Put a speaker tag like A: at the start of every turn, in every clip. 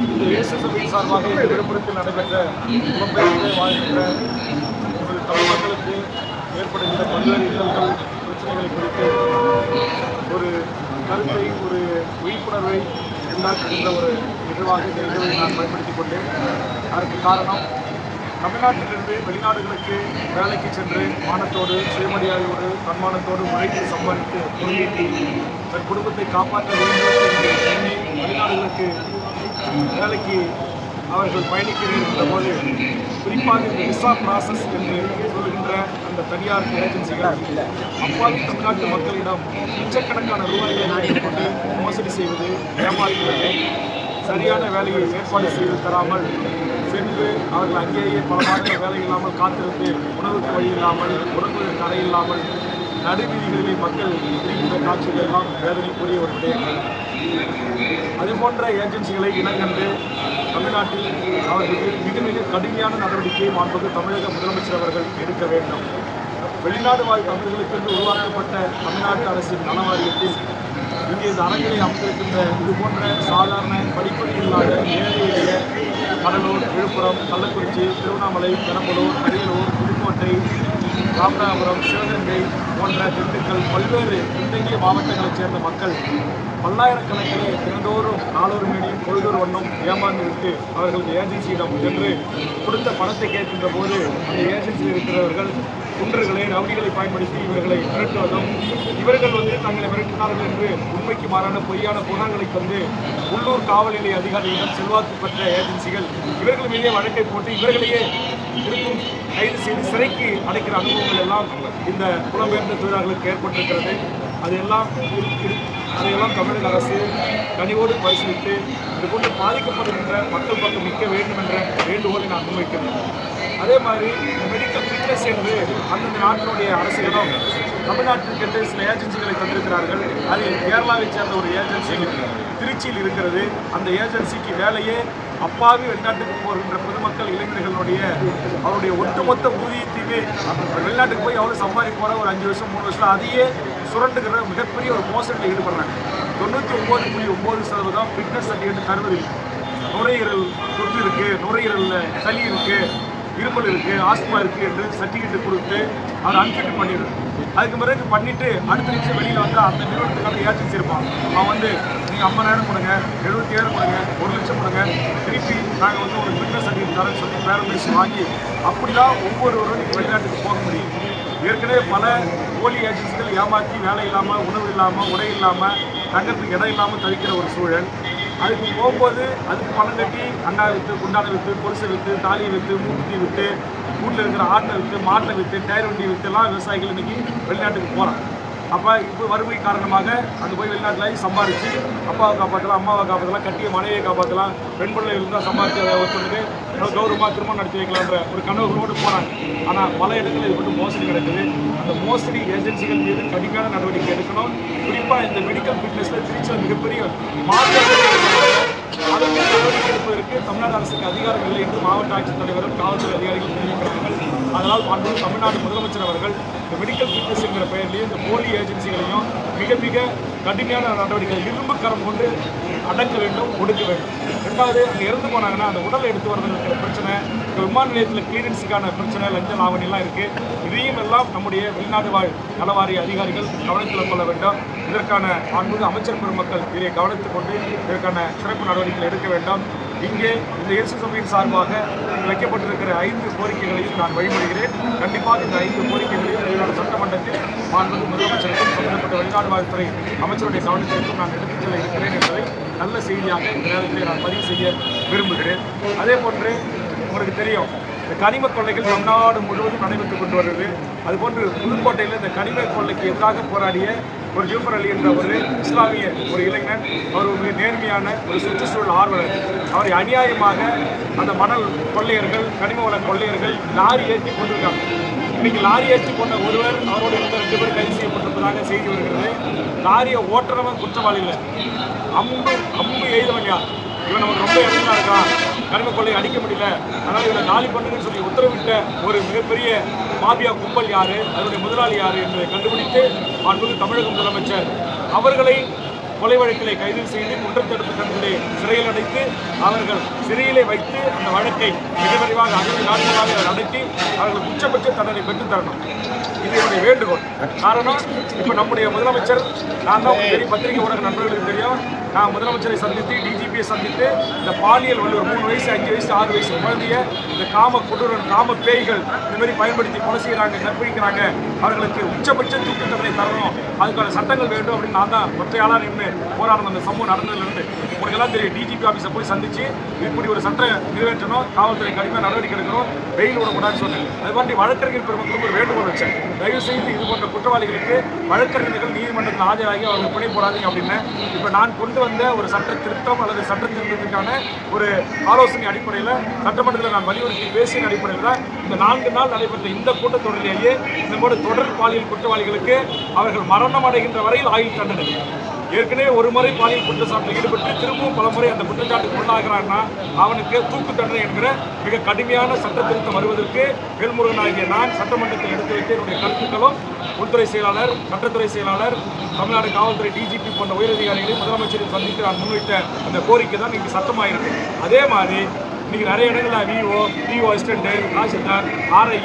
A: இந்த இயேசு சபையின் சார்பாக விழுப்புரத்தில் நடைபெற்ற புலம்பெயர்ந்து வாழ்கின்ற நமது தமிழ் மக்களுக்கு ஏற்படுகின்ற பல்வேறு இன்னல்கள் பிரச்சனைகளை குறித்து ஒரு கருத்தை ஒரு விழிப்புணர்வை உண்டாக்குகின்ற ஒரு நிகழ்வாக இந்த நிகழ்வை நான் பயன்படுத்திக் கொண்டேன். அதற்கு காரணம் தமிழ்நாட்டிலிருந்து வெளிநாடுகளுக்கு வேலைக்கு சென்று மானத்தோடு சுயமரியாதையோடு தன்மானத்தோடு உழைத்து சம்பாதித்து பொருளீட்டி தன் குடும்பத்தை காப்பாற்ற வேண்டும் என்று எண்ணி வெளிநாடுகளுக்கு வேலைக்கு அவர்கள் பயணிக்கின்ற போது குறிப்பாக இந்த விசா ப்ராசஸ் என்று சொல்கின்ற அந்த தனியார் ஏஜென்சிகள் அப்பாவி தமிழ்நாட்டு மக்களிடம் லட்சக்கணக்கான ரூபாய்களை கொண்டு மோசடி செய்வது ஏமாற்றுவது சரியான வேலையை ஏற்பாடு செய்து தராமல் சென்று அவர்கள் அங்கேயே பல நாட்கள் வேலை இல்லாமல் காத்திருந்து உணவுக்கு வழி இல்லாமல் உறங்குவதற்கு அறை இல்லாமல் நடுவீதிகளிலே மக்கள் இந்த காட்சிகள் எல்லாம் வேதனைக்குரிய ஒரு விடயங்கள். அது போன்ற ஏஜென்சிகளை இனங்கண்டு தமிழ்நாட்டில் அவர்களுக்கு மிக மிக கடுமையான நடவடிக்கையை மாண்பது தமிழக முதலமைச்சர் அவர்கள் எடுக்க வேண்டும். வெளிநாடு வாழ் தமிழர்களுக்கு உருவாக்கப்பட்ட தமிழ்நாட்டு அரசின் நலவாரியத்தில் இங்கே இந்த அரங்கிலே அமைத்திருக்கின்ற இது போன்ற சாதாரண படிப்படி இல்லாத ஏழை எளிய கடலூர் விழுப்புரம் கள்ளக்குறிச்சி திருவண்ணாமலை பெரம்பலூர் அரியலூர் புதுக்கோட்டை ராமநாதபுரம் சிவகங்கை போன்ற திண்டுக்கல் பல்வேறு பின்தங்கிய மாவட்டங்களைச் சேர்ந்த மக்கள் பல்லாயிரக்கணக்கிலே தினந்தோறும் நாளொரு மேனியும் பொழுதொரு வண்ணம் ஏமாந்து விட்டு அவர்கள் ஏஜென்சியிடம் சென்று கொடுத்த பணத்தை கேட்கின்ற போது அந்த ஏஜென்சியில் இருக்கிறவர்கள் குன்றர்களை ரவுடிகளை பயன்படுத்தி இவர்களை மிரட்டுவதும் இவர்கள் வந்து தங்களை மிரட்டினார்கள் என்று உண்மைக்கு மாறான பொய்யான புகார்களை தந்து உள்ளூர் காவல் நிலைய அதிகாரிகளிடம் செல்வாக்கு பெற்ற ஏஜென்சிகள் இவர்கள் மீதே வழக்கை போட்டு இவர்களையே இருக்கும் கைது செய்து சிறைக்கு அடைக்கிற அனுபவங்கள் எல்லாம் இந்த புலம்பெயர்ந்த தொழிலாளர்களுக்கு ஏற்பட்டிருக்கிறது. அதையெல்லாம் அதையெல்லாம் தமிழக அரசு கனிவோடு பரிசீலித்து இது போன்று பாதிக்கப்படுகின்ற மக்கள் பக்கம் நிற்க வேண்டும் என்ற வேண்டுகோளை நான் முன்வைக்கிறேன். அதே மாதிரி மெடிக்கல் ஃபிட்னஸ் என்பது அந்தந்த நாட்டினுடைய அரசுகளும் தமிழ்நாட்டிற்கு சில ஏஜென்சிகளை தந்திருக்கிறார்கள். அதில் கேரளாவைச் சேர்ந்த ஒரு ஏஜென்சி திருச்சியில் இருக்கிறது. அந்த ஏஜென்சிக்கு வேலையே அப்பாவி வெளிநாட்டுக்கு போகின்ற பொதுமக்கள் இளைஞர்களுடைய அவருடைய ஒட்டுமொத்த ஊதியத்தையுமே வெளிநாட்டுக்கு போய் எவ்வளோ சம்பாதிக்க போகிற ஒரு அஞ்சு வருஷம் மூணு வருஷம் அதையே சுரண்டுகிற மிகப்பெரிய ஒரு மோசடியில் ஈடுபடுறாங்க. தொண்ணூற்றி ஒம்பது புள்ளி ஒம்பது சதவீதம் ஃபிட்னஸ் சர்டிஃபிகேட் தருவதில்லை நுரையீரல் தொற்று இருக்குது நுரையீரலில் சளி இருக்குது இருமல் இருக்குது ஆஸ்துமா இருக்குது என்று சர்டிஃபிகேட் கொடுத்து அதை அன்ஃபிட் பண்ணிடுது அதுக்கு பிறகு பண்ணிவிட்டு அடுத்த நிமிஷம் வெளியில் வந்தால் அந்த நிறுவனத்துக்கான ஏஜென்சி இருப்பான். அவன் வந்து நீங்கள் ஐம்பதாயிரம் கொடுங்க எழுபத்தி ஏழு கொடுங்க ஒரு லட்சம் கொடுங்க. திருப்பி நாங்கள் வந்து ஒரு ஃபிட்னஸ் சர்டிஃபிகேட் தரேன்னு சொல்லி பேரமிஷன் வாங்கி அப்படி தான் ஒவ்வொருவரும் நீங்கள் வெளிநாட்டுக்கு போக முடியும். ஏற்கனவே பல போலி ஏஜென்சிகள் ஏமாற்றி வேலை இல்லாமல் உணவு இல்லாமல் உடை இல்லாமல் தங்கத்துக்கு இடம் இல்லாமல் தவிக்கிற ஒரு சூழல். அதுக்கு போகும்போது அதுக்கு பணம் கட்டி அண்டா விற்று குண்டான விற்று பொரிசை விற்று தாலியை விற்று மூக்குத்தி விற்று வீட்டில் இருக்கிற ஆட்டை விற்று மாட்டை விற்று டயர் வண்டி விற்றுலாம் விவசாயிகள் இன்றைக்கி வெளிநாட்டுக்கு போகிறான் அப்போ இப்போ வறுமை காரணமாக அங்கே போய் வெளிநாட்டில் சம்பாரித்து அப்பாவை காப்பாற்றலாம் அம்மாவை காப்பாற்றலாம் கட்டிய மனைவியை காப்பாற்றலாம் பெண் பிள்ளைகள் இருந்தால் சம்பாதிச்சு அதை ஒருத்தருக்கு கௌரவமாக திருமணம் நடத்தி வைக்கலான்ற ஒரு கனவுகளோடு போனாங்க. ஆனால் பல இடங்களில் இது மட்டும் மோசடி நடக்குது. அந்த மோசடி ஏஜென்சிகள் மீது கடுமையான நடவடிக்கை எடுக்கணும். குறிப்பாக இந்த மெடிக்கல் ஃபிட்னஸில் திருச்சியில் மிகப்பெரிய மாற்றம் எடுப்பதற்கு தமிழ்நாடு அரசுக்கு அதிகாரம் இல்லை என்று மாவட்ட ஆட்சித்தலைவரும் காவல்துறை அதிகாரிகள் தெரிவிக்கிறார்கள். அதனால் மாண்பு தமிழ்நாடு முதலமைச்சர் அவர்கள் இந்த மெடிக்கல் ஃபிட்னஸ் என்கிற பெயர்லேயும் இந்த போலி ஏஜென்சிகளையும் மிக மிக கடுமையான நடவடிக்கை இரும்பு கரம் கொண்டு அடக்க வேண்டும் ஒடுக்க வேண்டும். ரெண்டாவது அங்கே இறந்து போனாங்கன்னா அந்த உடலை எடுத்து வரதுக்கு பிரச்சனை இந்த விமான நிலையத்தில் கிளீரன்ஸுக்கான பிரச்சனை லஞ்ச லாவணிலாம் இருக்குது இதையும் எல்லாம் நம்முடைய வெளிநாடு வாழ் நலவாரிய அதிகாரிகள் கவனத்தில் கொள்ள வேண்டும். இதற்கான அன்பு அமைச்சர் பெருமக்கள் இதை கவனித்துக் கொண்டு இதற்கான சிறப்பு நடவடிக்கைகள் எடுக்க வேண்டும். இங்கே இந்த இயேசு சபையின் சார்பாக வைக்கப்பட்டிருக்கிற ஐந்து கோரிக்கைகளையும் நான் வழிபடுகிறேன். கண்டிப்பாக இந்த ஐந்து கோரிக்கைகளையும் வெளிநாடு சட்டமன்றத்தில் மாண்பு முதலமைச்சருக்கும் சம்பந்தப்பட்ட வெளிநாடு வாழ்த்துறை அமைச்சருடைய கவனத்திற்கும் நான் எடுத்துச் செல்ல இருக்கிறேன் என்பதை நல்ல செய்தியாக இந்த நேரத்தில் நான் பதிவு செய்ய விரும்புகிறேன். அதே போன்று உங்களுக்கு தெரியும் இந்த கனிம கொள்ளைகள் தமிழ்நாடு முழுவதும் நடைபெற்றுக் கொண்டு வருது. அதுபோன்று புதுக்கோட்டையில் இந்த கனிம கொள்ளைக்கு எதிராக போராடிய ஒரு ஜூபர் அலி என்ற ஒரு இஸ்லாமிய ஒரு இளைஞன் அவர் ஒரு நேர்மையான ஒரு சுற்றுச்சூழல் ஆர்வலர். அவரை அநியாயமாக அந்த மணல் கொள்ளையர்கள் கனிம வள கொள்ளையர்கள் லாரி ஏற்றி கொண்டிருக்காங்க. இன்னைக்கு லாரி ஏற்றி கொண்ட ஒருவர் அவரோடு இருந்த ரெண்டு பேர் கைது இருப்பதாக செய்தி வருகிறது. லாரியை ஓட்டுறவன் குற்றவாளி இல்லை அம்பு அம்பு எய்தவன் யார்? இவன் நமக்கு ரொம்ப இடமா இருக்கான். கருமை கொள்ளை அடிக்க முடியல. அதனால் இவனை நாளி பண்ணுங்கன்னு சொல்லி உத்தரவிட்ட ஒரு மிகப்பெரிய மாபியா கும்பல் யாரு? அதனுடைய முதலாளி யாரு என்பதை கண்டுபிடித்து மாண்புமிகு தமிழக முதலமைச்சர் அவர்களை கொலை வழக்கிலே கைது செய்து குற்றத்தடுப்பு கண்களை சிறையில் அடைத்து அவர்கள் சிறையிலே வைத்து அந்த வழக்கை மிக விரைவாக ஐந்து நாட்களாக நடத்தி அவர்கள் உச்சபட்ச தண்டனை பெற்றுத்தரணும் இது என்னுடைய வேண்டுகோள். காரணம் இப்போ நம்முடைய முதலமைச்சர் நான் தான் உங்களுக்கு பத்திரிகை ஊடக நண்பர்களுக்கு தெரியும். நான் முதலமைச்சரை சந்தித்து டிஜிபியை சந்தித்து இந்த பாலியல் வள்ளுவர் மூணு வயசு அஞ்சு வயசு ஆறு வயசு குழந்தைய இந்த காம கொடூரன் காம பேய்கள் இந்த மாதிரி பயன்படுத்தி கொலை செய்கிறாங்க கற்பிக்கிறாங்க அவர்களுக்கு உச்சபட்ச தூக்கு தண்டனை தரணும். அதுக்கான சட்டங்கள் வேண்டும் அப்படின்னு நான் தான் ஒற்றையாளாக நின்று போராடணும் அந்த சம்பவம் நடந்ததுலேருந்து உங்களுக்கு எல்லாம் தெரியும். டிஜிபி ஆஃபீஸை போய் சந்திச்சு இப்படி ஒரு சட்டம் நிறைவேற்றணும் காவல்துறை கடுமையாக நடவடிக்கை எடுக்கணும் வெயில் விடக்கூடாதுன்னு சொன்னேன். அது மாதிரி வழக்கறிஞர் பெருமக்களுக்கு ஒரு வேண்டுகோள் வச்சேன். தயவு செய்து இது போன்ற குற்றவாளிகளுக்கு வழக்கறிஞர்கள் நீதிமன்றத்தில் ஆஜராகி அவர்கள் பிணை போடாதீங்க அப்படின்னு இப்போ நான் கொண்டு வந்த ஒரு சட்ட திருத்தம் அல்லது சட்ட திருத்தத்திற்கான ஒரு ஆலோசனை அடிப்படையில் சட்டமன்றத்தில் நான் வலியுறுத்தி பேசிய அடிப்படையில் தான் இந்த நான்கு நாள் நடைபெற்ற இந்த கூட்டத்தொடரிலேயே இந்த போல தொடர் பாலியல் குற்றவாளிகளுக்கு அவர்கள் மரணம் அடைகின்ற வரையில் ஆயுள் தண்டனை. ஏற்கனவே ஒரு முறை பாலியல் குற்றச்சாட்டில் ஈடுபட்டு திரும்பவும் பல முறை அந்த குற்றச்சாட்டுக்கு உள்ளாகிறான்னா அவனுக்கு தூக்கு தண்டனை என்கிற மிக கடுமையான சட்ட திருத்தம் வருவதற்கு வேல்முருகனாகிய நான் சட்டமன்றத்தில் எடுத்து வைத்த என்னுடைய கருத்துக்களும் உள்துறை செயலாளர் சட்டத்துறை செயலாளர் தமிழ்நாடு காவல்துறை டிஜிபி போன்ற உயரதிகாரிகளை முதலமைச்சரை சந்தித்து நான் முன்வைத்த அந்த கோரிக்கை தான் இங்கே சட்டமாயிருக்கு அதே மாதிரி இன்னைக்கு நிறைய இடங்களில் VO VO assistant tahsildar RI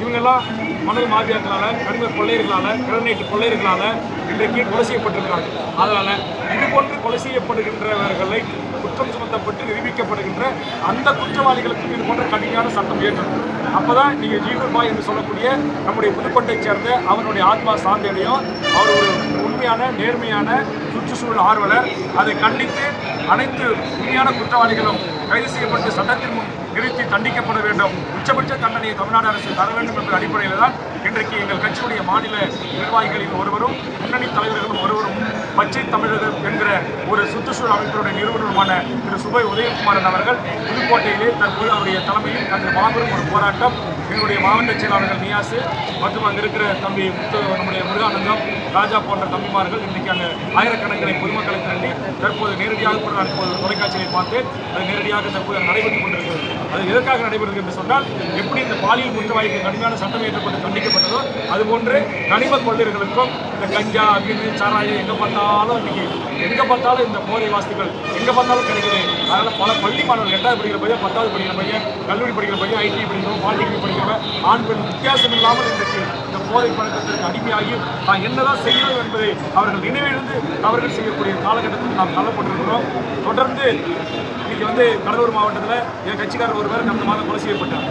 A: இவங்கெல்லாம் மணல் மாபியாக்களால் கனிம கொள்ளையர்களால் கிரனைட் கொள்ளையர்களால் இன்றைக்கு கொலை செய்யப்பட்டிருக்காங்க அதனால் இது போன்று கொலை செய்யப்படுகின்றவர்களை குற்றம் சுமத்தப்பட்டு நிரூபிக்கப்படுகின்ற அந்த குற்றவாளிகளுக்கு இது போன்ற கடுமையான சட்டம் ஏற்றணும் அப்பதான் நீங்கள் ஜீவன் பாய் என்று சொல்லக்கூடிய நம்முடைய புதுக்கோட்டை சேர்ந்த அவனுடைய ஆத்மா சாந்தியடையும் அவர் ஒரு உண்மையான நேர்மையான சுற்றுச்சூழல் ஆர்வலர். அதை கண்டித்து அனைத்து உண்மையான குற்றவாளிகளும் கைது செய்யப்பட்டு சட்டத்தின் முன் நிறுத்தி தண்டிக்கப்பட வேண்டும். உச்சபட்ச தண்டனையை தமிழ்நாடு அரசு தர வேண்டும் என்ற அடிப்படையில் தான் இன்றைக்கு எங்கள் கட்சியுடைய மாநில நிர்வாகிகளில் ஒருவரும் முன்னணி தலைவர்களும் ஒருவரும் பச்சை தமிழர்கள் என்கிற ஒரு சுற்றுச்சூழல் அமைப்பினுடைய நிறுவனருமான திரு சுபை உதயகுமாரன் அவர்கள் புதுக்கோட்டையிலே தற்போது அவருடைய தலைமையில் அந்த மாபெரும் ஒரு போராட்டம். எங்களுடைய மாவட்ட செயலாளர்கள் நியாசு மற்றும் அங்கே இருக்கிற தம்பி முத்து நம்முடைய முருகானந்தம் ராஜா போன்ற தம்பிமார்கள் இன்றைக்கு அங்கே ஆயிரக்கணக்கான பொதுமக்களை திரண்டி தற்போது நேரடியாக கூட நான் இப்போது தொலைக்காட்சியை பார்த்து அது நேரடியாக தற்போது நடைபெற்றுக் கொண்டிருக்கிறது. அது எதற்காக நடைபெறுகிறது என்று சொன்னால் எப்படி இந்த பாலியல் குற்றவாளிக்கு கடுமையான சட்டம் ஏற்றப்பட்டு செய்யப்பட்டதோ அதுபோன்று கனிம கொள்ளையர்களுக்கும் இந்த கஞ்சா அபின்னு சாராயம் எங்கே பார்த்தாலும் இன்னைக்கு எங்கே பார்த்தாலும் இந்த போதை வாஸ்துகள் எங்கே பார்த்தாலும் கிடைக்குது. அதனால் பல பள்ளி மாணவர்கள் எட்டாவது படிக்கிற பையன் பத்தாவது படிக்கிற பையன் கல்லூரி படிக்கிற பையன் ஐடி படிக்கிறவன் பாலிடெக்னிக் படிக்கிறவன் ஆண் பெண் வித்தியாசம் இல்லாமல் இன்றைக்கு இந்த போதை பழக்கத்திற்கு அடிமையாகி தான் என்னதான் செய்யணும் என்பதை அவர்கள் நினைவிழந்து அவர்கள் செய்யக்கூடிய காலகட்டத்தில் நாம் தள்ளப்பட்டிருக்கிறோம் தொடர்ந்து இன்னைக்கு வந்து கடலூர் மாவட்டத்தில் என் கட்சிக்காரர் ஒருவர் கடந்த மாதம் கொலை செய்யப்பட்டார்.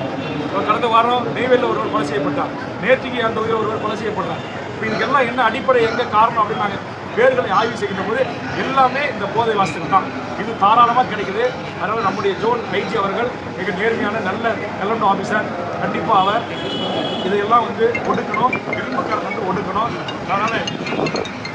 A: கடந்த வாரம் நெய்வேலியில் ஒருவர் கொலை செய்யப்பட்டார். நேற்றுக்கு அந்த தொகுதியில் ஒருவர் கொலை செய்யப்பட்டார் இப்போ இதுக்கெல்லாம் என்ன அடிப்படை எங்கே காரணம் அப்படின்னு நாங்கள் பேர்களை ஆய்வு செய்கின்ற போது எல்லாமே இந்த போதை வாசகம் தான். இது தாராளமாக கிடைக்குது. அதனால் நம்முடைய ஜோன் ஐஜி அவர்கள் மிக நேர்மையான நல்ல கலண்டோ ஆஃபீஸர் கண்டிப்பாக அவர் இதையெல்லாம் வந்து ஒடுக்கணும். இரும்புக்காரன் வந்து ஒடுக்கணும். அதனால்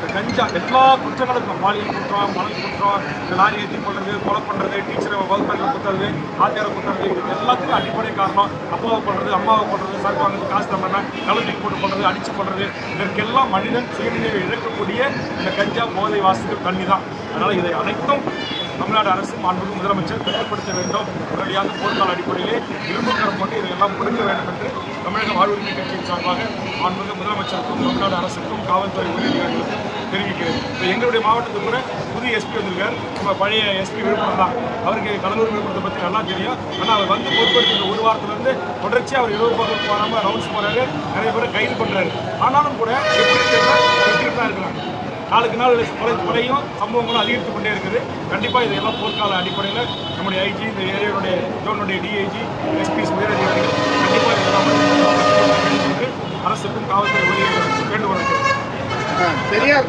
A: இந்த கஞ்சா எல்லா குற்றங்களுக்கும் பாலியல் குற்றம் மணல் குற்றம் இந்த லாரி ஏற்றி கொள்வது கொலை பண்ணுறது டீச்சரை வகுப்பறையில் குத்துறது ஆத்தியாரை குத்துறது இது எல்லாத்துக்கும் அடிப்படை காரணம். அப்பாவை பண்ணுறது அம்மாவை பண்ணுறது சரக்கு வாங்குறது காசு தரணும் கழுத்தி போட்டு பண்ணுறது அடிச்சு பண்ணுறது இதற்கெல்லாம் மனிதன் சுயநிலையை இழக்கக்கூடிய இந்த கஞ்சா போதை வாசத்துக்கு தண்ணி தான் அதனால் இதை அனைத்தும் தமிழ்நாடு அரசு மாண்புமிகு முதலமைச்சர் கட்டுப்படுத்த வேண்டும். உடனடியாக போர்க்கால அடிப்படையிலே இரும்பு கரம் போட்டு இதையெல்லாம் கொடுக்க வேண்டும் என்று தமிழக வாழ்வுரிமை கட்சியின் சார்பாக மாண்புமிகு முதலமைச்சருக்கும் தமிழ்நாடு அரசுக்கும் காவல்துறை உயரதிகாரிகளுக்கும் தெரிவிக்கிறது. இப்போ எங்களுடைய மாவட்டத்துக்கு கூட புது எஸ்பி வந்திருக்கார். நம்ம பழைய எஸ்பி விழுப்புரம் தான். அவருக்கு கடலூர் விழுப்புரத்தை பற்றி நல்லா தெரியும். ஆனால் அவர் வந்து பொறுப்படுத்த ஒரு வாரத்துலேருந்து தொடர்ச்சியாக அவர் இரவு பகல் போகாமல் ரவுண்ட்ஸ் போகிறாரு நிறைய பேரை கைது பண்ணுறாரு ஆனாலும் கூட எப்படி தான் இருக்கிறாங்க. நாளுக்கு நாள் கொலை கொலையும் சம்பவங்களும் அதிகரித்து கொண்டே இருக்குது. கண்டிப்பாக இதெல்லாம் போர்க்கால அடிப்படையில் நம்முடைய ஐஜி இந்த ஏரியாவுடைய ஜோனுடைய டிஐஜி எஸ்பி உயரதிகாரி கண்டிப்பாக இதெல்லாம் அரசுக்கும் காவல்துறை ஊழியர்களுக்கும் வேண்டுகோள் வைக்கிறேன்.
B: ஆ, பெரியார்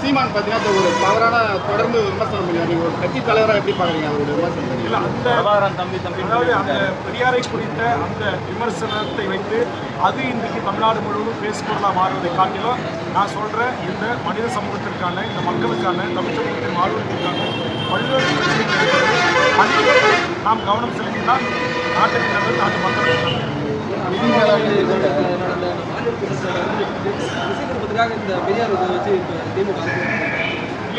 B: சீமான் பார்த்தீங்கன்னா ஒரு தவறான தொடர்ந்து விமர்சனம் பண்ணி ஒரு கட்சி தலைவராக எப்படி பாக்குறீங்க அவருடைய விமர்சனம்
A: இல்லை அந்த
C: தம்பி தம்பி
A: அதாவது அந்த பெரியாரை குறித்த அந்த விமர்சனத்தை வைத்து அது இன்றைக்கு தமிழ்நாடு முழுவதும் பேசுபொருளாக மாறுவதை காட்டிலும் நான் சொல்கிறேன் இந்த மனித சமூகத்திற்கான இந்த மக்களுக்கான தமிழ் சமூகத்தின் வாழ்வதற்கான பல்வேறு பிரச்சனைகள் நாம் கவனம் செலுத்தினால் நாட்டுக்கு நல்லது நாட்டு மக்களுக்கு நல்லது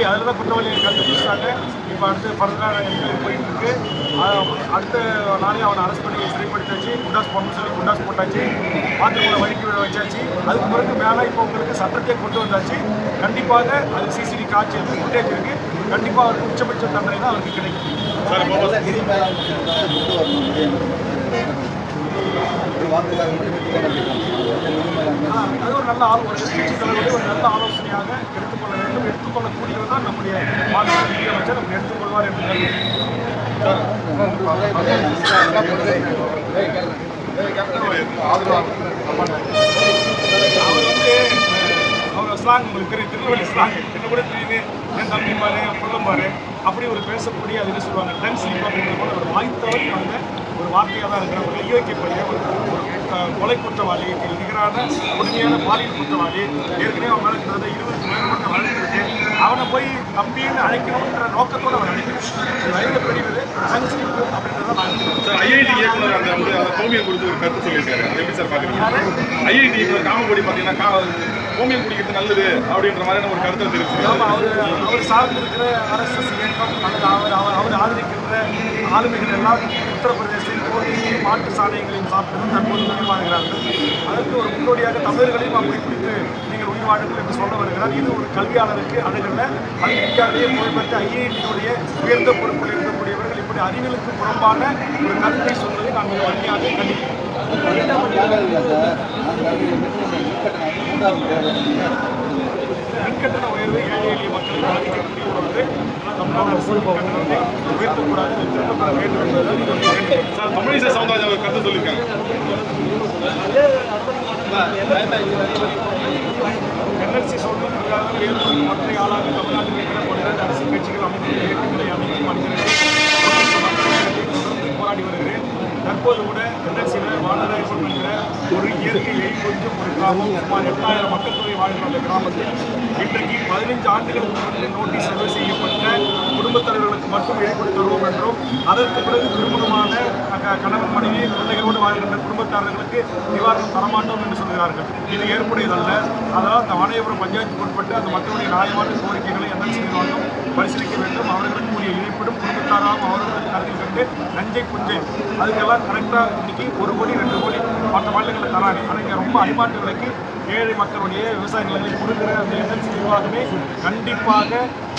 A: அதில் தான் குற்றவாளியை கண்டுபிடிச்சாங்க இப்போ அடுத்து ஃபர்தராக என்கொயரி போயிட்டு இருக்கு. அடுத்த நாளே அவனை அரெஸ்ட் பண்ணி சிறைப்படுத்தாச்சு குண்டாஸ் போடணும்னு சொல்லி குண்டாஸ் போட்டாச்சு. பாத்திரங்களை வழிக்கு விட வச்சாச்சு. அதுக்கு பிறகு மேலே இப்போ உங்களுக்கு சட்டத்தை கொண்டு வந்தாச்சு. கண்டிப்பாக அது சிசிடிவி காட்சி இருக்கு ஃபுட்டேஜ் இருக்கு. கண்டிப்பாக அவருக்கு உச்சபட்ச தண்டனை தான் அவருக்கு கிடைக்கும்
C: சார் இப்போ
D: கிரி மேலே கொண்டு வரணும் ஒரு வார்த்தைக்காக மட்டும் வெற்றிக்கான
A: ஆ, அது ஒரு நல்ல ஆலோ ஒரு ஒரு நல்ல ஆலோசனையாக எடுத்துக்கொள்ள வேண்டும். எடுத்துக்கொள்ளக்கூடியவர் தான் நம்முடைய மாநில நிதியமைச்சர் நம்ம எடுத்துக்கொள்வார் என்று ஸ்லாங் உங்களுக்கு தெரியும். திருநெல்வேலி ஸ்லாங். என்ன கூட தெரியுது. என் தம்பி பாரு புள்ளம் பாரு. அப்படி ஒரு பேசக்கூடிய அது என்ன சொல்லுவாங்க டென் ஸ்லீப் அப்படிங்கிற போல ஒரு வாய்த்தவர் அந்த ஒரு வார்த்தையாக தான் இருக்கிற ஒரு ஐயோக்கியப்படிய ஒரு ஒரு, கொலை குற்றவாளி நிகரான கொடுமையான பாலியல் குற்றவாளி ஏற்கனவே அவன் மேலே கிட்டத்தட்ட இருபதுக்கு மேற்பட்ட வழக்கு இருக்கு அவனை போய் தம்பின்னு அழைக்கணுன்ற நோக்கத்தோட அவன் அழைக்கணும் வயது பெரியது டென் ஸ்லீப் அப்படின்றத.
C: சார் ஐஐடி இயக்குனர் அந்த வந்து அந்த கோமியம் கொடுத்து ஒரு கருத்து சொல்லியிருக்காரு. அதை எப்படி சார் பார்க்குறீங்க? ஐஐடி காமகோடி பார்த்தீங்கன்னா ஓமியம் குடிக்கிறது நல்லது அப்படின்ற மாதிரியான ஒரு கருத்தை தெரிவிச்சிருக்காரு.
A: ஆமா, அவர் அவர் சார்ந்திருக்கிற ஆர்எஸ்எஸ் இயக்கம் அல்லது அவர் அவர் அவர் ஆதரிக்கின்ற ஆளுமைகள் எல்லாம் உத்தரப்பிரதேசத்தில் கோழியையும் மாட்டு சாலைகளையும் சாப்பிட்டு தற்போது உயிர் வாழ்கிறார்கள். அதற்கு ஒரு முன்னோடியாக தமிழர்களையும் அப்படி குறித்து நீங்கள் உயிர் வாழுங்கள் என்று சொல்ல வருகிறார். இது ஒரு கல்வியாளருக்கு அழகல்ல அது இந்தியாவிலேயே புகழ்பெற்ற ஐஐடியுடைய உயர்ந்த பொறுப்பில் இருக்கக்கூடியவர்கள் இப்படி அறிவியலுக்கு புறம்பான ஒரு கருத்தை சொல்வதை நான் மிக வலிமையாக மின்கட்டண உயர்வு ஏழை எளிய மக்களுக்கு அளிக்கக்கூடிய ஒன்று தமிழ்நாடு அரசு மின்கட்டணத்தை உயர்த்தக்கூடாது திருத்தப்பட வேண்டும் என்பதுதான்
C: சார் தமிழிசை சவுந்தரராஜன் ஒரு கருத்து சொல்லியிருக்காங்க
A: என்எல்சி ஆளாக தமிழ்நாட்டில் இருக்கிற அரசியல் கட்சிகள் அமைப்பு இயக்கங்களை மனிதர்கள் போராடி வருகிறேன் தற்போது கூட என்எல்சியில் வானராயபுரம் என்கிற ஒரு இயற்கையை கொஞ்சம் ஒரு கிராமம் சுமார் எட்டாயிரம் மக்கள் தொகை வாழ்கிற அந்த கிராமத்தில் இன்றைக்கு பதினைஞ்சு ஆண்டுகளுக்கு முன்பு நோட்டீஸ் சர்வே செய்யப்பட்ட குடும்பத் தலைவர்களுக்கு மட்டும் இழப்பீடு வருவோம் என்றும் அதற்கு பிறகு திருமணமான க- கணவன் மனைவி பிள்ளைகளோடு வாழ்கின்ற குடும்பத்தாரர்களுக்கு நிவாரணம் தரமாட்டோம் என்று சொல்கிறார்கள். இது ஏற்புடையதல்ல. அதனால் அந்த வாணியபுரம் பஞ்சாயத்துக்கு உட்பட்டு அந்த மக்களுடைய நியாயமான கோரிக்கைகளை என்எல்சி நிர்வாகம் பரிசீலிக்க வேண்டும். அவர்களுக்கு கூடிய இழப்பீடும் குடும்பத்தாராகவும் அவர்களுக்கு கருத்தில் கண்டு நஞ்சை புஞ்சை அதுக்கெல்லாம் கரெக்டாக இன்னைக்கு ஒரு கோடி ரெண்டு கோடி மற்ற மாநிலங்களில் தராங்க ஆனால் இங்கே ரொம்ப அடிமாட்டு விலைக்கு ஏழை மக்களுடைய விவசாய நிலங்களை கொடுக்குற அந்த என்எல்சி நிர்வாகமே கண்டிப்பாக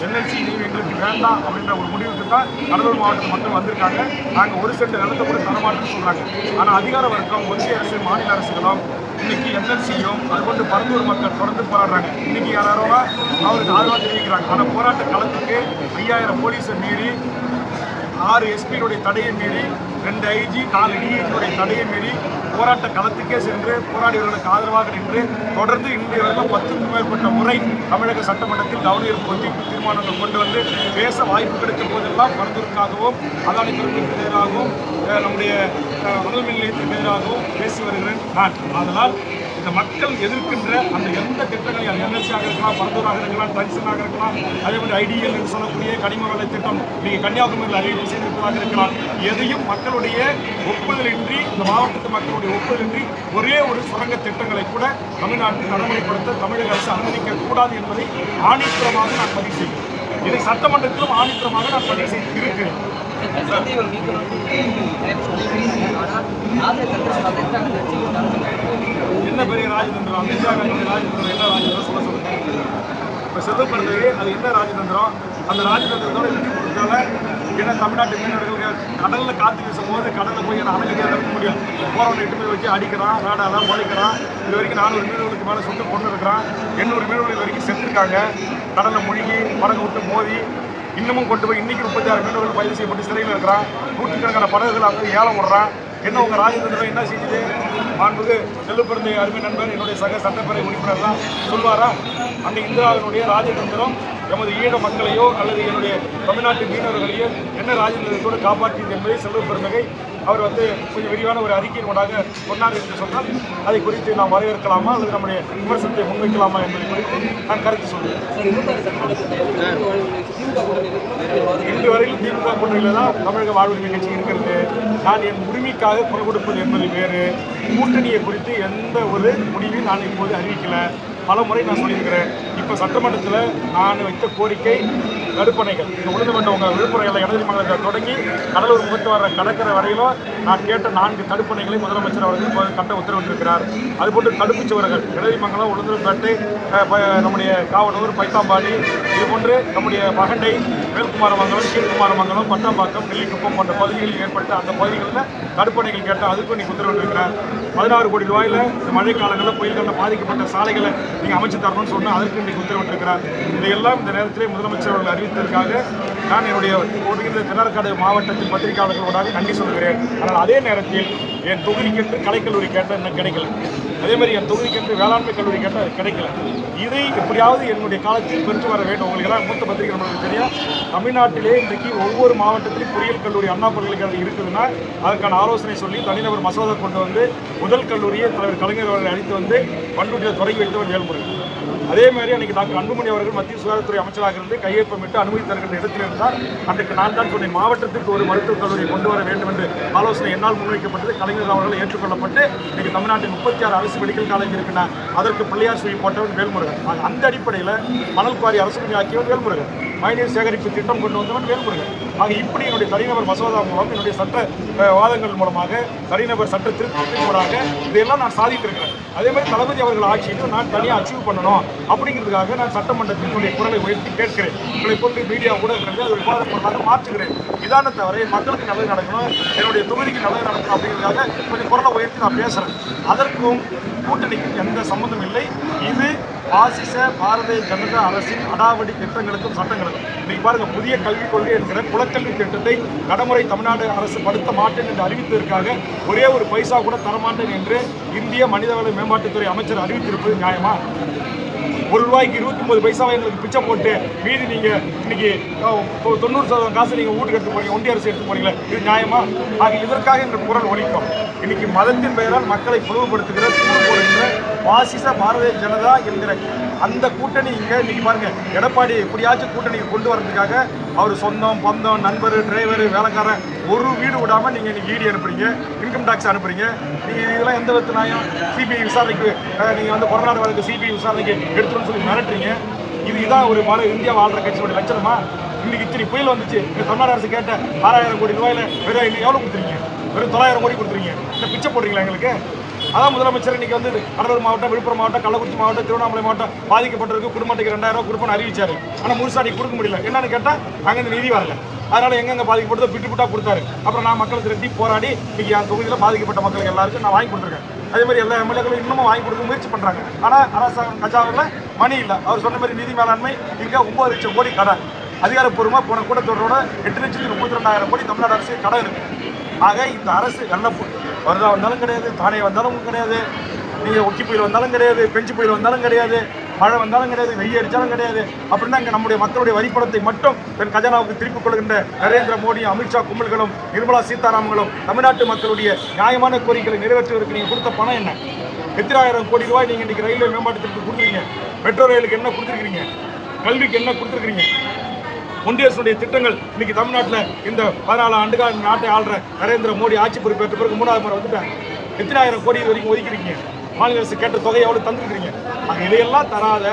A: என்எல்சி நீர் எங்களுக்கு வேண்டாம் அப்படின்ற ஒரு முடிவுக்கு தான் கடலூர் மாவட்ட மக்கள் வந்திருக்காங்க. நாங்கள் ஒரு சென்ட் நிலத்தை கூட தரமாட்டோம்னு சொல்கிறாங்க ஆனால் அதிகார வர்க்கம் ஒன்றிய அரசு மாநில அரசுகளும் இன்னைக்கு என்எல்சியும் அது கொண்டு பரந்தூர் மக்கள் தொடர்ந்து போராடுறாங்க. இன்னைக்கு யாராரோனா அவருக்கு ஆதரவாக தெரிவிக்கிறாங்க. ஆனால் போராட்ட களத்துக்கு ஐயாயிரம் போலீஸை மீறி ஆறு எஸ்பியினுடைய தடையை மீறி ரெண்டு ஐஜி நாலு டிஐஜியுடைய தடையை மீறி போராட்ட களத்துக்கே சென்று போராடியவர்களுக்கு ஆதரவாக நின்று தொடர்ந்து இன்றைய வரைக்கும் பத்துக்கும் மேற்பட்ட முறை தமிழக சட்டமன்றத்தில் கவனீர்ப்பு ஒத்தி தீர்மானங்கள் கொண்டு வந்து பேச வாய்ப்பு கிடைக்கும் போதெல்லாம் மருந்திற்காகவும் அதானி பெருமைக்கு எதிராகவும் நம்முடைய முதல் நிலையத்திற்கு எதிராகவும் பேசி வருகிறேன் நான். அதனால் இந்த மக்கள் எதிர்க்கின்ற அந்த எந்த திட்டங்களையும் அது என்எல்சியாக இருக்கலாம் பரந்தூராக இருக்கலாம் டங்ஷனாக இருக்கலாம் அதே மாதிரி ஐடிஎல் என்று சொல்லக்கூடிய கனிம வள திட்டம் நீங்கள் கன்னியாகுமரியில் அறிவிப்பு செய்திருப்பதாக இருக்கலாம். எதையும் மக்களுடைய ஒப்புதலின்றி இந்த மாவட்டத்து மக்களுடைய ஒப்புதலின்றி ஒரே ஒரு சுரங்க திட்டங்களை கூட தமிழ்நாட்டில் நடைமுறைப்படுத்த தமிழக அரசு அனுமதிக்க கூடாது என்பதை ஆணித்தரமாக நான் பதிவு செய்கிறேன். இதை சட்டமன்றத்திலும் ஆணித்தரமாக நான் பதிவு செய்து இருக்கிறேன். என்ன பெரிய ராஜதந்திரம்? அந்த காந்தி ராஜதந்திரம் என்ன ராஜதந்திரம்? சொல்ல சொல்லுங்க. இப்போ செல்வப்படுறது அது என்ன ராஜதந்திரம்? அந்த ராஜதந்திரத்தோட விட்டு கொடுத்தால ஏன்னா தமிழ்நாட்டு மீனவர்கள் கடலில் காற்று வீசும் போது கடலில் போய் நான் அமைதியாக இருக்க முடியும்? போகிறவனை எட்டு போய் வச்சு அடிக்கிறான் வேடாலாம் முளைக்கிறான். இது வரைக்கும் நானூறு மீனவர்களுக்கு மேலே சொத்து கொண்டு இருக்கிறான். எண்ணூறு மீனவர்கள் இது வரைக்கும் செத்துருக்காங்க. கடலில் முழுகி படகு விட்டு மோதி இன்னமும் கொண்டு போய் இன்னைக்கு முப்பத்தி ஆறு மீனவர்கள் பயிர் செய்யப்பட்டு சிறையில் இருக்கிறான். நூற்றுக்கணக்கான படகுகள் அங்கே ஏலம் விடுறான் என்ன உங்கள் ராஜதந்திரம்? என்ன செய்யுது? மாண்புக்கு செல்லுப்பிறந்த அருமை நண்பர் என்னுடைய சக சட்டப்பேரவை உறுப்பினர்லாம் சொல்வாரா? அந்த இந்திராவினுடைய ராஜதந்திரம் எமது ஈழ மக்களையோ அல்லது என்னுடைய தமிழ்நாட்டு மீனவர்களையோ என்ன ராஜதந்திரத்தோடு காப்பாற்றியது என்பதை செல்வ அவர் வந்து கொஞ்சம் விரிவான ஒரு அறிக்கையின் ஊடாக சொன்னார் என்று சொன்னால் அதை குறித்து நாம் வரவேற்கலாமா? அல்லது நம்முடைய விமர்சனத்தை முன்வைக்கலாமா என்பதை குறித்து நான் கருத்து சொல்கிறேன். இன்று வரையில் திமுக கூட்டணியில் தான் தமிழக வாழ்வுரிமை கட்சி இருக்கிறது. நான் என் உரிமைக்காக குரல் கொடுப்பது என்பது வேறு. கூட்டணியை குறித்து எந்த ஒரு முடிவையும் நான் இப்போது அறிவிக்கல. பல முறை நான் சொல்லியிருக்கிறேன். இப்போ சட்டமன்றத்தில் நான் வைத்த கோரிக்கை தடுப்பணைகள் இந்த உளுந்தமண்டம் கொண்டவங்க விழுப்புரம் எல்லை இடது மாநிலத்தில் தொடங்கி கடலூர் முகத்து வர கடற்கரை வரையிலும் நான் கேட்ட நான்கு தடுப்பணைகளை முதலமைச்சர் அவர்கள் கட்ட உத்தரவிட்டிருக்கிறார். அதுபோன்று தடுப்புச் சுவர்கள் இடதிமங்கலம் உளுந்தூர்பேட்டை நம்முடைய காவலூர் பைத்தாம்பாடி இதுபோன்று நம்முடைய மகண்டை மேல்குமாரமங்கலம் கீழ்குமாரமங்கலம் பட்டாம்பாக்கம் நெல்லிக்குப்பம் போன்ற பகுதிகளில் ஏற்பட்ட அந்த பகுதிகளில் தடுப்பணைகள் கேட்டால் அதுக்கும் நீங்கள் உத்தரவிட்டிருக்கிறார். பதினாறு கோடி ரூபாயில் இந்த மழை காலங்களில் புயல்களில் பாதிக்கப்பட்ட சாலைகளை நீங்கள் அமைச்சு தரணும்னு சொன்னால் அதற்கு இன்றைக்கு உத்தரவிட்டிருக்கிறார். இதையெல்லாம் இந்த நேரத்திலே முதலமைச்சர் அவர்கள் அறிவித்ததற்காக நான் என்னுடைய ஒடுங்கிற தென்னார்காடு மாவட்டத்தின் பத்திரிகையாளர்களோடாக நன்றி சொல்கிறேன். ஆனால் அதே நேரத்தில் என் தொகுதிக்கென்று கலைக்கல்லூரி கேட்டால் இன்னும் கிடைக்கல. அதே மாதிரி என் தொகுதிக்கென்று வேளாண்மை கல்லூரி கேட்டால் அது கிடைக்கல. இதை எப்படியாவது என்னுடைய காலத்தில் பெற்று வர வேண்டும். உங்களுக்கு எல்லாம் மூத்த பத்திரிகை நம்மளுக்கு தெரியும். தமிழ்நாட்டிலே இன்றைக்கு ஒவ்வொரு மாவட்டத்திலும் பொறியியல் கல்லூரி அண்ணா பல்கலைக்கழகம் இருக்குதுன்னா அதற்கான ஆலோசனை சொல்லி தனிநபர் மசோதா கொண்டு வந்து முதல் கல்லூரியை தலைவர் கலைஞர் அவர்களை அழைத்து வந்து பண்ருட்டியில் தொடங்கி வைத்தவர் செயல்முறை அதே மாதிரி அன்னைக்கு டாக்டர் அன்புமணி அவர்கள் மத்திய சுகாதாரத்துறை அமைச்சராக இருந்து கையொப்பமிட்டு அனுமதி தருகின்ற இடத்திலிருந்து இருந்தார் அன்றைக்கு நான் தான் சொன்னேன் மாவட்டத்திற்கு ஒரு மருத்துவக் கல்லூரி கொண்டு வர வேண்டும் என்று ஆலோசனை என்னால் முன்வைக்கப்பட்டது. கலைஞர் அவர்கள் ஏற்றுக்கொள்ளப்பட்டு இன்றைக்கு தமிழ்நாட்டில் முப்பத்தி ஆறு அரசு மெடிக்கல் காலேஜ் இருக்குன்னா அதற்கு பிள்ளையார் சுழி போட்டவன் வேல்முருகன். அந்த அடிப்படையில் மணல் குவாரி அரசு ஆக்கியவன் வேல்முருகன். மழைநீர் சேகரிப்பு திட்டம் கொண்டு வந்தவன் வேல்முருகன். ஆக இப்படி என்னுடைய தனிநபர் மசோதா மூலம் என்னுடைய சட்ட வாதங்கள் மூலமாக தனிநபர் சட்ட திருத்தத்தின் மூலமாக இதையெல்லாம் நான் சாதித்திருக்கிறேன் அதே மாதிரி தளபதி அவர்கள் ஆட்சியில் நான் தனியாக அச்சீவ் பண்ணணும். அப்படிங்கிறதுக்காக நான் சட்டமன்றத்தில் என்னுடைய குரலை உயர்த்தி கேட்கிறேன். உங்களை போட்டு மீடியா கூட இருக்கிறது அது விவாதம் பொருளாக மாற்றுகிறேன். இதான தவிர மக்களுக்கு நல்லது நடக்கணும். என்னுடைய தொகுதிக்கு நல்லது நடக்கணும் அப்படிங்கிறதுக்காக கொஞ்சம் குரலை உயர்த்தி நான் பேசுகிறேன் அதற்கும் கூட்டணிக்கும் எந்த சம்மந்தம் இல்லை. இது பாசிச பாரதிய ஜனதா அரசின் அடாவடி திட்டங்களுக்கும் சட்டங்களுக்கும். இன்னைக்கு பாருங்க புதிய கல்விக் கொள்கை என்கிற குலக்கல்வி திட்டத்தை நடைமுறை தமிழ்நாடு அரசு படுத்த மாட்டேன் என்று அறிவித்ததற்காக ஒரே ஒரு பைசா கூட தரமாட்டேன் என்று இந்திய மனிதவள மேம்பாட்டுத்துறை அமைச்சர் அறிவித்திருப்பது நியாயமா? ஒரு ரூபாய்க்கு இருபத்தி ஒன்பது பைசாவை எங்களுக்கு பிச்சை போட்டு மீதி நீங்கள் இன்னைக்கு தொண்ணூறு சதவீதம் காசு நீங்கள் வீட்டுக்கு எடுத்து போறீங்க ஒன்றிய அரசு எடுத்து போறீங்களே இது நியாயமா? ஆக இதற்காக எங்கள் குரல் ஒலிக்கும். இன்னைக்கு மதத்தின் பெயரால் மக்களை பிளவுபடுத்துகிற தூள் போடுகிற பாசிச பாரதிய ஜனதா என்கிற அந்த கூட்டணி இங்கே இன்னைக்கு பாருங்க எடப்பாடி எப்படியாச்சும் கூட்டணியை கொண்டு வரதுக்காக அவர் சொந்தம் பந்தம் நண்பர் டிரைவர் வேலைக்காரன் ஒரு வீடு விடாமல் நீங்கள் இன்றைக்கி ஈடி அனுப்புறீங்க இன்கம் டேக்ஸ் அனுப்புறீங்க. நீங்கள் இதெல்லாம் எந்த விதத்து நியாயம்? சிபிஐ விசாரணைக்கு நீங்கள் வந்து கொரோனா வழக்கு சிபிஐ விசாரணைக்கு எடுத்துன்னு சொல்லி மிரட்டுறீங்க. இது இதான் ஒரு மறு இந்தியா கட்சி கட்சியோட லட்சணமா? இன்னைக்கு இத்தனை புயல் வந்துச்சு. இந்த தமிழ்நாடு அரசு கேட்ட ஆறாயிரம் கோடி ரூபாயில் வெறும் இன்னைக்கு எவ்வளோ கொடுத்துருங்க வெறும் தொள்ளாயிரம் கோடி கொடுத்துருங்க இந்த பிச்சை போடுறீங்களா எங்களுக்கு? அதான் முதலமைச்சர் இன்னைக்கு வந்து கடலூர் மாவட்டம் விழுப்புரம் மாவட்டம் கள்ளக்குறிச்சி மாவட்டம் திருவண்ணாமலை மாவட்டம் பாதிக்கப்பட்டிருக்கு. குடும்பத்துக்கு ரெண்டாயிரம் ரூபாய் கொடுப்பேன்னு அறிவிச்சாரு. ஆனால் முழுசா நீ கொடுக்க முடியல. என்னன்னு கேட்டால் அங்கேருந்து இந்த நிதி வரல. அதனால எங்கெங்க பாதிக்கப்பட்டதோ பிட்டு பிட்டா கொடுத்தாரு. அப்புறம் நான் மக்களை திரட்டி போராடி இன்னைக்கு என் தொகுதியில் பாதிக்கப்பட்ட மக்களுக்கு எல்லாருக்கும் நான் வாங்கி கொடுத்துருக்கேன். அதே மாதிரி எல்லா எம்எல்ஏக்களும் இன்னமும் வாங்கி கொடுக்க முயற்சி பண்றாங்க. ஆனால் அரசாங்கம் கஜாவில் மணி இல்லை. அவர் சொன்ன மாதிரி நிதி மேலாண்மை இங்கே ஒன்பது லட்சம் கோடி கடன் அதிகாரப்பூர்வமாக போன கூட்டத்தொடரோட எட்டு லட்சத்தி முப்பத்தி ரெண்டாயிரம் கோடி தமிழ்நாடு அரசு கடன் இருக்கு. ஆக இந்த அரசு வெள்ள வருதா வந்தாலும் கிடையாது தானே வந்தாலும் கிடையாது நீங்கள் ஒக்கி புயல் வந்தாலும் கிடையாது பெஞ்சு புயல் வந்தாலும் கிடையாது மழை வந்தாலும் கிடையாது வெய்ய அடித்தாலும் கிடையாது. அப்படின்னா இங்கே நம்முடைய மக்களுடைய வரிப்பணத்தை மட்டும் தன் கஜானாவுக்கு திருப்பிக் கொள்கின்ற நரேந்திர மோடியும் அமித்ஷா கும்பல்களும் நிர்மலா சீதாராமங்களும் தமிழ்நாட்டு மக்களுடைய நியாயமான கோரிக்கைகளை நிறைவேற்றுவதற்கு நீங்கள் கொடுத்த பணம் என்ன? எத்தனாயிரம் கோடி ரூபாய் நீங்கள் இன்றைக்கி ரயில்வே மேம்பாட்டத்திற்கு கொடுத்துருக்கீங்க மெட்ரோ ரயிலுக்கு என்ன கொடுத்துருக்கீங்க கல்விக்கு என்ன கொடுத்துருக்கீங்க ஒன்றியரசுடைய திட்டங்கள் இன்னைக்கு தமிழ்நாட்டில் இந்த பதினாலு ஆண்டுகால நாட்டை ஆள்ற நரேந்திர மோடி ஆட்சி பொறுப்பேற்ற பிறகு மூணாவது முறை வந்துட்டாங்க எத்தனாயிரம் கோடி இது வரைக்கும் ஒதுக்கிருக்கீங்க மாநில அரசு கேட்ட தொகையை எவ்வளோ தந்துருக்கிறீங்க? இதையெல்லாம் தராத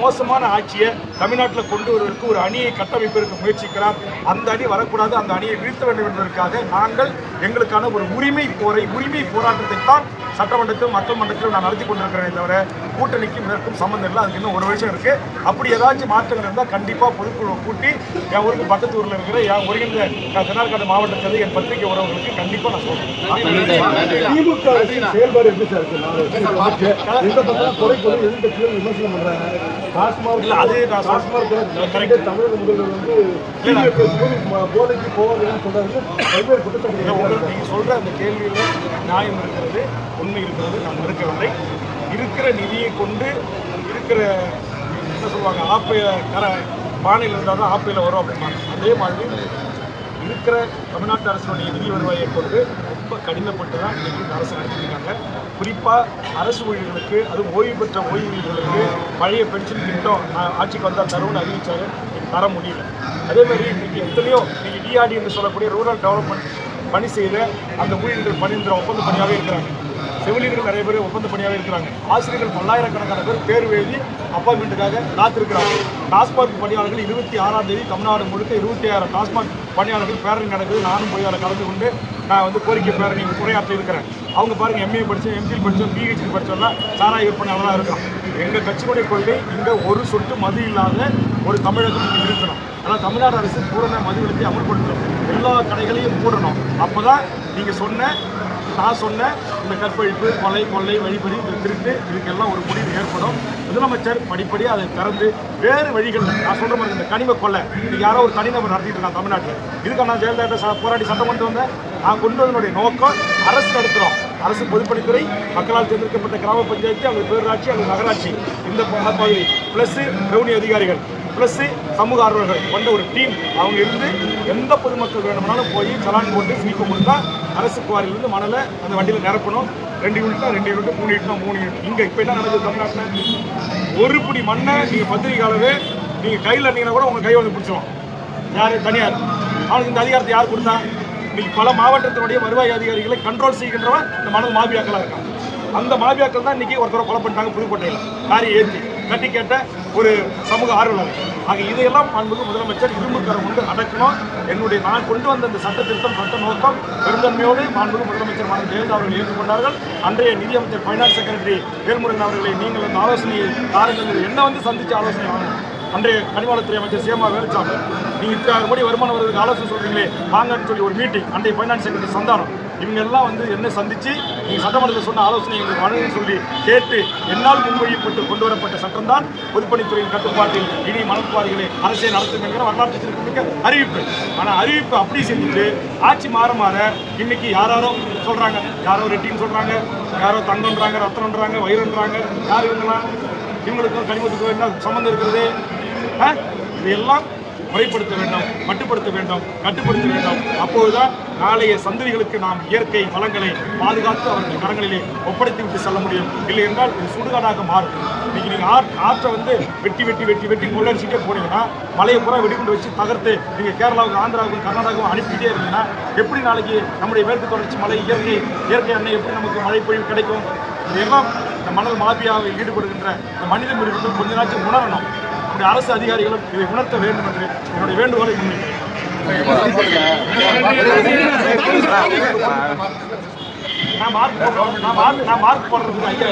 A: மோசமான ஆட்சியை தமிழ்நாட்டில் கொண்டு வருவதற்கு ஒரு அணியை கட்டமைப்பதற்கு முயற்சிக்கிறார். அந்த அணி வரக்கூடாது அந்த அணியை வீழ்த்த வேண்டும் என்பதற்காக நாங்கள் எங்களுக்கான ஒரு உரிமை போரை உரிமை போராட்டத்தை தான் சட்டமன்றத்திலும் மக்கள் மன்றத்திலும் நான் நடத்தி கொண்டிருக்கிறேனே தவிர கூட்டணிக்கும் இதற்கும் சம்மந்தம் இல்லை. அதுக்கு இன்னும் ஒரு விஷயம் இருக்கு. அப்படி ஏதாச்சும் மாற்றங்கள் இருந்தால் கண்டிப்பாக பொதுக்குழு கூட்டி என் ஊருக்கு பக்கத்து ஊரில் இருக்கிற என் ஒருங்கிணைந்த திருநாள்காடு மாவட்டத்தில் என் பத்திரிகை உறவுகளுக்கு கண்டிப்பாக நான் சொல்றேன்.
E: திமுக செயல்பாடு எப்படி சார் இருக்கு? நாலு. எந்த பக்கம்? எதிர்கட்சிகள் விமர்சனம் பண்றாங்க.
A: இல்ல, அது.
E: டாஸ்மாக்
A: correct.
E: தமிழக முதல்வர் வந்து போதைக்கு போவாங்கன்னு சொல்றாரு பல்வேறு குற்றச்சாட்டு
A: நீங்கள் சொல்கிற அந்த கேள்வியில் நியாயம் இருக்கிறது உண்மை இருக்கிறது நான் மறுக்கவில்லை. இருக்கிற நிதியை கொண்டு இருக்கிற என்ன சொல்லுவாங்க ஆப்பைய கர பானையில் இருந்தால் தான் ஆப்பையில் வரும் அப்படிம்பாங்க. அதே மாதிரி இருக்கிற தமிழ்நாட்டு அரசுடைய நிதி வருவாயை கொண்டு ரொம்ப கடினப்பட்டு தான் இன்னைக்கு இந்த அரசு நடத்திருக்காங்க குறிப்பாக அரசு ஊழியர்களுக்கு அதுவும் ஓய்வு பெற்ற ஓய்வூழியர்களுக்கு பழைய பென்ஷன் திட்டம் நான் ஆட்சிக்கு வந்தால் தரும்னு அறிவித்தார் தர முடியல. அதே மாதிரி எத்தனையோ இன்றைக்கி டிஆர்டி என்று சொல்லக்கூடிய ரூரல் டெவலப்மெண்ட் பணி செய்த அந்த ஊழியர்கள் பணிந்திர ஒப்பந்த பணியாகவே இருக்கிறாங்க. செவிலியர்கள் நிறைய பேர் ஒப்பந்த பணியாகவே இருக்கிறாங்க. ஆசிரியர்கள் பல்லாயிரக்கணக்கான பேர் தேர்வு எழுதி அப்பாயின்மெண்ட்டுக்காக காத்திருக்கிறாங்க. டாஸ்மாக் பணியாளர்கள் இருபத்தி ஆறாம் தேதி தமிழ்நாடு முழுக்க இருபத்தி ஆயிரம் டாஸ்மாக் பணியாளர்கள் பேரணி நடக்குது. நானும் போய் அதில் கலந்து கொண்டு நான் வந்து கோரிக்கை பேரணி உரையாற்றி இருக்கிறேன். அவங்க பாருங்க எம்ஏ படித்தோம் எம்ஃபில் படித்தோம் பிஹெச்டி படித்தோம்லாம் சாராய விற்பனையாளராக இருக்கும் எங்கள் கட்சியுடைய கொள்கை இங்கே ஒரு சொட்டு மது இல்லாத ஒரு தமிழகம் இருக்கணும் ஆனால் தமிழ்நாடு அரசு பூரண மது விலக்கை அமல்படுத்தணும். எல்லா கடைகளையும் மூடணும் அப்போ தான் நீங்கள் சொன்ன நான் சொன்ன இந்த கற்பழிப்பு கொலை கொள்ளை வழிபறி இந்த திருட்டு இதுக்கெல்லாம் ஒரு முடிவு ஏற்படும். முதலமைச்சர் படிப்படியாக அதை திறந்து வேறு வழிகள் நான் சொல்கிற மாதிரி இந்த கனிம கொள்ளை. இது யாரோ ஒரு தனிநபர் நடத்திட்டு இருக்கான் தமிழ்நாட்டில். இதுக்கு நான் ஜெயலலிதா போராடி சட்டம் கொண்டு வந்தேன். நான் கொண்டு வந்தனுடைய நோக்கம் அரசு நடத்துகிறோம் அரசு பொதுப்பணித்துறை மக்களால் தேர்ந்தெடுக்கப்பட்ட கிராம பஞ்சாயத்து அவங்க பேரூராட்சி அவங்க நகராட்சி இந்த பகுதி ப்ளஸ்ஸு ரெவன்யூ அதிகாரிகள் ப்ளஸ்ஸு சமூக ஆர்வலர்கள் கொண்ட ஒரு டீம் அவங்க இருந்து எந்த பொதுமக்கள் வேணும்னாலும் போய் சலான் போட்டு ஸ்லீப்பை கொடுத்தா அரசு குவாரிலிருந்து மணலை அந்த வண்டியில் நிரப்பணும். ரெண்டு யூனிட்னா ரெண்டு யூனிட் மூணு யூனிட்னா மூணு யூனிட் இங்கே இப்போ என்ன நடந்தது தமிழ்நாட்டில்? ஒரு பிடி மண்ணை நீங்கள் பத்திரிகையாளவே நீங்கள் கையில் இருந்தீங்கன்னா கூட உங்கள் கை வந்து பிடிச்சிடும் யார்? தனியார். அவனுக்கு இந்த அதிகாரத்தை யார் கொடுத்தா? இன்னைக்கு பல மாவட்டத்தினுடைய வருவாய் அதிகாரிகளை கண்ட்ரோல் செய்கின்றவன் இந்த மணல் மாபியாக்களாக இருக்காங்க. அந்த மாபியாக்கள் தான் இன்னைக்கு ஒருத்தரை கொலை பண்ணிட்டாங்க புதுக்கோட்டையில். காரி ஏற்றி கட்டி கேட்ட ஒரு சமூக ஆர்வலர். ஆக இதையெல்லாம் மாண்புமிகு முதலமைச்சர் இரும்பு கரம் கொண்டு அடக்கணும். என்னுடைய நான் கொண்டு வந்த இந்த சட்ட திருத்தம் சட்ட நோக்கம் பெருந்தன்மையோடு மாண்புமிகு முதலமைச்சர் மாநில ஜெயலலிதா அவர்கள் ஏற்றுக்கொண்டார்கள். அன்றைய நிதியமைச்சர் ஃபைனான்ஸ் செக்ரட்டரி வேல்முருகன் அவர்களை நீங்கள் வந்து ஆலோசனையை தாருங்கள். என்ன வந்து சந்தித்து ஆலோசனை வாங்கணும் அன்றைய கனிமவளத்துறை அமைச்சர் சிஎம்ஆர் வேலுச்சாமி நீங்கள் இத்தனை கோடி வருமானம் வருவதற்கு ஆலோசனை சொல்கிறீங்களே வாங்கன்னு சொல்லி ஒரு மீட்டிங் அன்றைய ஃபைனான்ஸ் செக்ரட்டரி சந்தானம். இவங்க எல்லாம் வந்து என்ன சந்திச்சு நீங்கள் சட்டமன்றத்தில் சொன்ன ஆலோசனை எங்களுக்கு வழங்குன்னு சொல்லி கேட்டு என்னால் முன்மொழியப்பட்டு கொண்டு வரப்பட்ட சட்டம் தான் பொதுப்பணித்துறையின் கட்டுப்பாட்டில் இனி மணற்பாறைகளை அரசே நடத்தும் என்கிற வரலாற்று மிக்க அறிவிப்பு. ஆனால் அறிவிப்பு அப்படி செஞ்சுட்டு ஆட்சி மாற மாற இன்னைக்கு யாராரோ சொல்கிறாங்க யாரோ ரெட்டின்னு சொல்கிறாங்க யாரோ தங்கன்றாங்க ரத்தனன்றாங்க வைரன்றாங்க யார் இவங்களாம் இவங்களுக்கும் கனிமத்துக்கும் என்ன சம்மந்தம் இருக்கிறது? இதையெல்லாம் முறைப்படுத்த வேண்டும் மட்டுப்படுத்த வேண்டும் கட்டுப்படுத்த வேண்டும். அப்போதுதான் நாளைய சந்ததிகளுக்கு நாம் இயற்கை வளங்களை பாதுகாத்து அவர்கள் கரங்களிலே ஒப்படைத்து விட்டு செல்ல முடியும். இல்லை என்றால் இது சுடுகாடாக மாறும். இன்னைக்கு நீங்கள் ஆற் ஆற்றை வந்து வெட்டி வெட்டி வெட்டி வெட்டி கொள்ளடிச்சுட்டே போனீங்கன்னா மலையை பூரா வெடிகுண்டு வச்சு தகர்த்து நீங்கள் கேரளாவுக்கு ஆந்திராவுக்கும் கர்நாடகாவும் அனுப்பிட்டே இருந்தீங்கன்னா எப்படி நாளைக்கு நம்முடைய மேற்கு தொடர்ச்சி மலை இயற்கை இயற்கை அன்னை எப்படி நமக்கு மழை பொழிவு கிடைக்கும்? இதெல்லாம் இந்த மணல் மாபியாவில் ஈடுபடுகின்ற இந்த மனித மிருகங்கள் கொஞ்ச நாச்சும் உணரணும். நம்முடைய அரசு அதிகாரிகளும் இதை உணர்த்த வேண்டும் என்று என்னுடைய வேண்டுகோளை முன்வைக்கிறேன். நான் மார்க் போடுறோம். நான் மார்க் நான் மார்க் போடுறதுக்கு ஐயா.